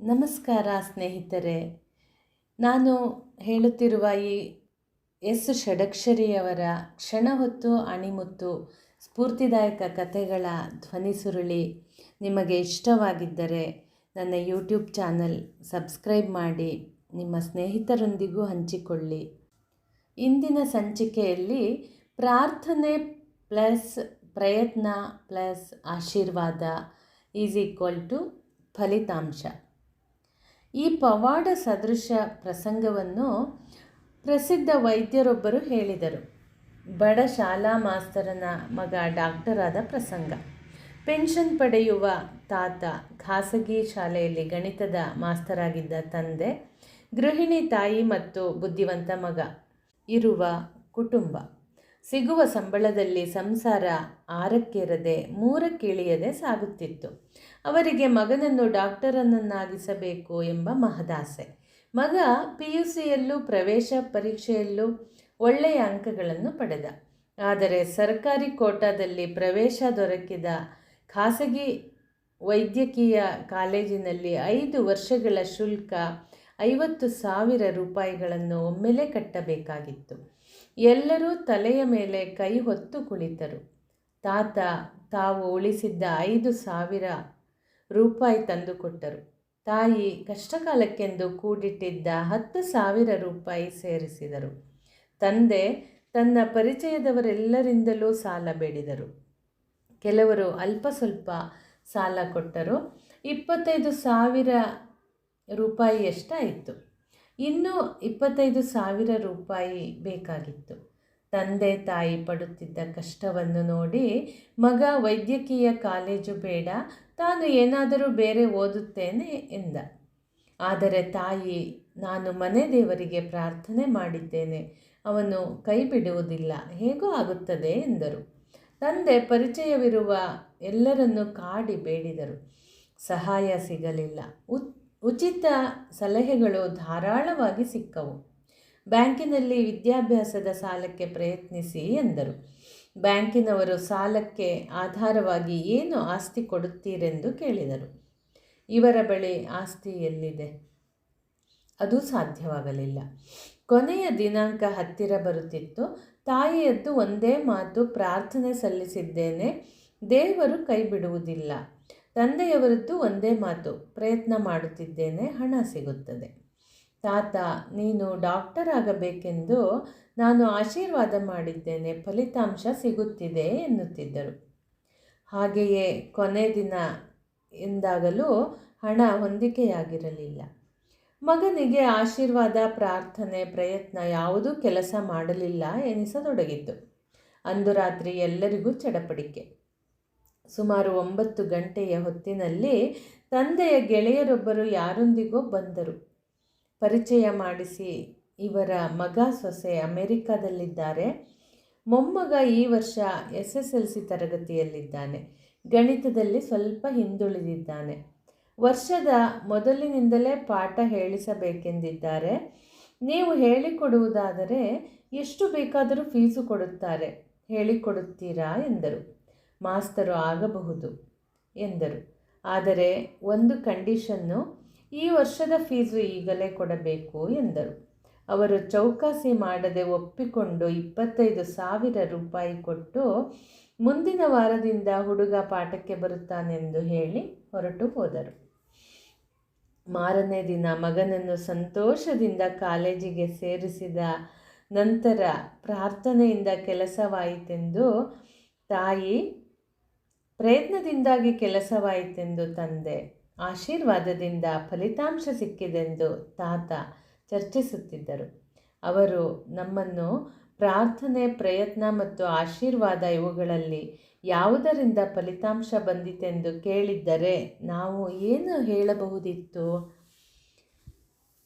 ನಮಸ್ಕಾರ ಸ್ನೇಹಿತರೆ. ನಾನು ಹೇಳುತ್ತಿರುವ ಈ ಎಸ್ ಷಡಕ್ಷರಿಯವರ ಕ್ಷಣ ಹೊತ್ತು, ಅಣಿಮುತ್ತು, ಸ್ಫೂರ್ತಿದಾಯಕ ಕಥೆಗಳ ಧ್ವನಿ ಸುರುಳಿ ನಿಮಗೆ ಇಷ್ಟವಾಗಿದ್ದರೆ ನನ್ನ ಯೂಟ್ಯೂಬ್ ಚಾನಲ್ ಸಬ್ಸ್ಕ್ರೈಬ್ ಮಾಡಿ, ನಿಮ್ಮ ಸ್ನೇಹಿತರೊಂದಿಗೂ ಹಂಚಿಕೊಳ್ಳಿ. ಇಂದಿನ ಸಂಚಿಕೆಯಲ್ಲಿ ಪ್ರಾರ್ಥನೆ ಪ್ಲಸ್ ಪ್ರಯತ್ನ ಪ್ಲಸ್ ಆಶೀರ್ವಾದ ಈಸ್ ಈಕ್ವಲ್ ಟು ಫಲಿತಾಂಶ. ಈ ಪವಾಡ ಸದೃಶ ಪ್ರಸಂಗವನ್ನು ಪ್ರಸಿದ್ಧ ವೈದ್ಯರೊಬ್ಬರು ಹೇಳಿದರು. ಬಡ ಶಾಲಾ ಮಾಸ್ತರನ ಮಗ ಡಾಕ್ಟರಾದ ಪ್ರಸಂಗ. ಪೆನ್ಷನ್ ಪಡೆಯುವ ತಾತ ಖಾಸಗಿ ಶಾಲೆಯಲ್ಲಿ ಗಣಿತದ ಮಾಸ್ತರಾಗಿದ್ದ ತಂದೆ, ಗೃಹಿಣಿ ತಾಯಿ ಮತ್ತು ಬುದ್ಧಿವಂತ ಮಗ ಇರುವ ಕುಟುಂಬ. ಸಿಗುವ ಸಂಬಳದಲ್ಲಿ ಸಂಸಾರ ಆರಕ್ಕೇರದೆ ಮೂರಕ್ಕಿಳಿಯದೆ ಸಾಗುತ್ತಿತ್ತು. ಅವರಿಗೆ ಮಗನನ್ನು ಡಾಕ್ಟರನ್ನಾಗಿಸಬೇಕು ಎಂಬ ಮಹದಾಸೆ. ಮಗ ಪಿ ಯು ಸಿಯಲ್ಲೂ ಪ್ರವೇಶ ಪರೀಕ್ಷೆಯಲ್ಲೂ ಒಳ್ಳೆಯ ಅಂಕಗಳನ್ನು ಪಡೆದ. ಆದರೆ ಸರ್ಕಾರಿ ಕೋಟಾದಲ್ಲಿ ಪ್ರವೇಶ ದೊರಕಿದ ಖಾಸಗಿ ವೈದ್ಯಕೀಯ ಕಾಲೇಜಿನಲ್ಲಿ ಐದು ವರ್ಷಗಳ ಶುಲ್ಕ ಐವತ್ತು ಸಾವಿರ ರೂಪಾಯಿಗಳನ್ನು ಒಮ್ಮೆಲೇ ಕಟ್ಟಬೇಕಾಗಿತ್ತು. ಎಲ್ಲರೂ ತಲೆಯ ಮೇಲೆ ಕೈ ಹೊತ್ತು ಕುಳಿತರು. ತಾತ, ತಾವು ಉಳಿಸಿದ್ದ ಐದು ಸಾವಿರ ರೂಪಾಯಿ ತಂದುಕೊಟ್ಟರು. ತಾಯಿ ಕಷ್ಟಕಾಲಕ್ಕೆಂದು ಕೂಡಿಟ್ಟಿದ್ದ ಹತ್ತು ಸಾವಿರ ರೂಪಾಯಿ ಸೇರಿಸಿದರು. ತಂದೆ ತನ್ನ ಪರಿಚಯದವರೆಲ್ಲರಿಂದಲೂ ಸಾಲ ಬೇಡಿದರು. ಕೆಲವರು ಅಲ್ಪ ಸ್ವಲ್ಪ ಸಾಲ ಕೊಟ್ಟರು. ಇಪ್ಪತ್ತೈದು ಸಾವಿರ ರೂಪಾಯಿಯಷ್ಟಾಯಿತು. ಇನ್ನೂ ಇಪ್ಪತ್ತೈದು ಸಾವಿರ ರೂಪಾಯಿ ಬೇಕಾಗಿತ್ತು. ತಂದೆ ತಾಯಿ ಪಡುತ್ತಿದ್ದ ಕಷ್ಟವನ್ನು ನೋಡಿ ಮಗ ವೈದ್ಯಕೀಯ ಕಾಲೇಜು ಬೇಡ, ತಾನು ಏನಾದರೂ ಬೇರೆ ಓದುತ್ತೇನೆ ಎಂದ. ಆದರೆ ತಾಯಿ, ನಾನು ಮನೆ ದೇವರಿಗೆ ಪ್ರಾರ್ಥನೆ ಮಾಡಿದ್ದೇನೆ, ಅವನು ಕೈ ಬಿಡುವುದಿಲ್ಲ ಹೇಗೋ ಆಗುತ್ತದೆ ಎಂದರು. ತಂದೆ ಪರಿಚಯವಿರುವ ಎಲ್ಲರನ್ನು ಕಾಡಿ ಬೇಡಿದರು. ಸಹಾಯ ಸಿಗಲಿಲ್ಲ. ಉತ್ ಉಚಿತ ಸಲಹೆಗಳು ಧಾರಾಳವಾಗಿ ಸಿಕ್ಕವು. ಬ್ಯಾಂಕಿನಲ್ಲಿ ವಿದ್ಯಾಭ್ಯಾಸದ ಸಾಲಕ್ಕೆ ಪ್ರಯತ್ನಿಸಿ ಎಂದರು. ಬ್ಯಾಂಕಿನವರು ಸಾಲಕ್ಕೆ ಆಧಾರವಾಗಿ ಏನು ಆಸ್ತಿ ಕೊಡುತ್ತೀರೆಂದು ಕೇಳಿದರು. ಇವರ ಬಳಿ ಆಸ್ತಿ ಎಲ್ಲಿದೆ? ಅದು ಸಾಧ್ಯವಾಗಲಿಲ್ಲ. ಕೊನೆಯ ದಿನಾಂಕ ಹತ್ತಿರ ಬರುತ್ತಿತ್ತು. ತಾಯಿಯದ್ದು ಒಂದೇ ಮಾತು, ಪ್ರಾರ್ಥನೆ ಸಲ್ಲಿಸಿದ್ದೇನೆ. ದೇವರು ಕೈ ಬಿಡುವುದಿಲ್ಲ ತಂದೆಯವರದ್ದು ಒಂದೇ ಮಾತು, ಪ್ರಯತ್ನ ಮಾಡುತ್ತಿದ್ದೇನೆ, ಹಣ ಸಿಗುತ್ತದೆ. ತಾತ, ನೀನು ಡಾಕ್ಟರ್ ಆಗಬೇಕೆಂದು ನಾನು ಆಶೀರ್ವಾದ ಮಾಡಿದ್ದೇನೆ, ಫಲಿತಾಂಶ ಸಿಗುತ್ತಿದೆ ಎನ್ನುತ್ತಿದ್ದರು. ಹಾಗೆಯೇ ಕೊನೆ ದಿನ ಎಂದಾಗಲೂ ಹಣ ಹೊಂದಿಕೆಯಾಗಿರಲಿಲ್ಲ. ಮಗನಿಗೆ ಆಶೀರ್ವಾದ, ಪ್ರಾರ್ಥನೆ, ಪ್ರಯತ್ನ ಯಾವುದೂ ಕೆಲಸ ಮಾಡಲಿಲ್ಲ ಎನಿಸತೊಡಗಿತ್ತು ಅಂದು ರಾತ್ರಿ ಎಲ್ಲರಿಗೂ ಚಡಪಡಿಕೆ. ಸುಮಾರು ಒಂಬತ್ತು ಗಂಟೆಯ ಹೊತ್ತಿನಲ್ಲಿ ತಂದೆಯ ಗೆಳೆಯರೊಬ್ಬರು ಯಾರೊಂದಿಗೋ ಬಂದರು. ಪರಿಚಯ ಮಾಡಿಸಿ, ಇವರ ಮಗ ಸೊಸೆ ಅಮೆರಿಕಾದಲ್ಲಿದ್ದಾರೆ. ಮೊಮ್ಮಗ ಈ ವರ್ಷ ಎಸ್ ಎಸ್ ಎಲ್ ಸಿ ತರಗತಿಯಲ್ಲಿದ್ದಾನೆ. ಗಣಿತದಲ್ಲಿ ಸ್ವಲ್ಪ ಹಿಂದುಳಿದಿದ್ದಾನೆ. ವರ್ಷದ ಮೊದಲಿನಿಂದಲೇ ಪಾಠ ಹೇಳಿಸಬೇಕೆಂದಿದ್ದಾರೆ. ನೀವು ಹೇಳಿಕೊಡುವುದಾದರೆ ಎಷ್ಟು ಬೇಕಾದರೂ ಫೀಸು ಕೊಡುತ್ತಾರೆ. ಹೇಳಿಕೊಡುತ್ತೀರಾ ಎಂದರು. ಮಾಸ್ತರು ಆಗಬಹುದು ಎಂದರು. ಆದರೆ ಒಂದು ಕಂಡೀಷನ್ನು ಈ ವರ್ಷದ ಫೀಸು ಈಗಲೇ ಕೊಡಬೇಕು ಎಂದರು. ಅವರು ಚೌಕಾಸಿ ಮಾಡದೆ ಒಪ್ಪಿಕೊಂಡು ಇಪ್ಪತ್ತೈದು ಸಾವಿರ ರೂಪಾಯಿ ಕೊಟ್ಟು ಮುಂದಿನ ವಾರದಿಂದ ಹುಡುಗ ಪಾಠಕ್ಕೆ ಬರುತ್ತಾನೆಂದು ಹೇಳಿ ಹೊರಟು ಹೋದರು. ಮಾರನೇ ದಿನ ಮಗನನ್ನು ಸಂತೋಷದಿಂದ ಕಾಲೇಜಿಗೆ ಸೇರಿಸಿದ ನಂತರ ಪ್ರಾರ್ಥನೆಯಿಂದ ಕೆಲಸವಾಯಿತೆಂದು ತಾಯಿ ಪ್ರಯತ್ನದಿಂದಾಗಿ ಕೆಲಸವಾಯಿತೆಂದು ತಂದೆ, ಆಶೀರ್ವಾದದಿಂದ ಫಲಿತಾಂಶ ಸಿಕ್ಕಿದೆಂದು ತಾತ ಚರ್ಚಿಸುತ್ತಿದ್ದರು. ಅವರು ನಮ್ಮನ್ನು ಪ್ರಾರ್ಥನೆ, ಪ್ರಯತ್ನ ಮತ್ತು ಆಶೀರ್ವಾದ ಇವುಗಳಲ್ಲಿ ಯಾವುದರಿಂದ ಫಲಿತಾಂಶ ಬಂದಿತೆಂದು ಕೇಳಿದ್ದರೆ ನಾವು ಏನು ಹೇಳಬಹುದಿತ್ತು?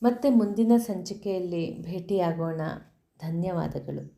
ಮತ್ತೆ ಮುಂದಿನ ಸಂಚಿಕೆಯಲ್ಲಿ ಭೇಟಿಯಾಗೋಣ. ಧನ್ಯವಾದಗಳು.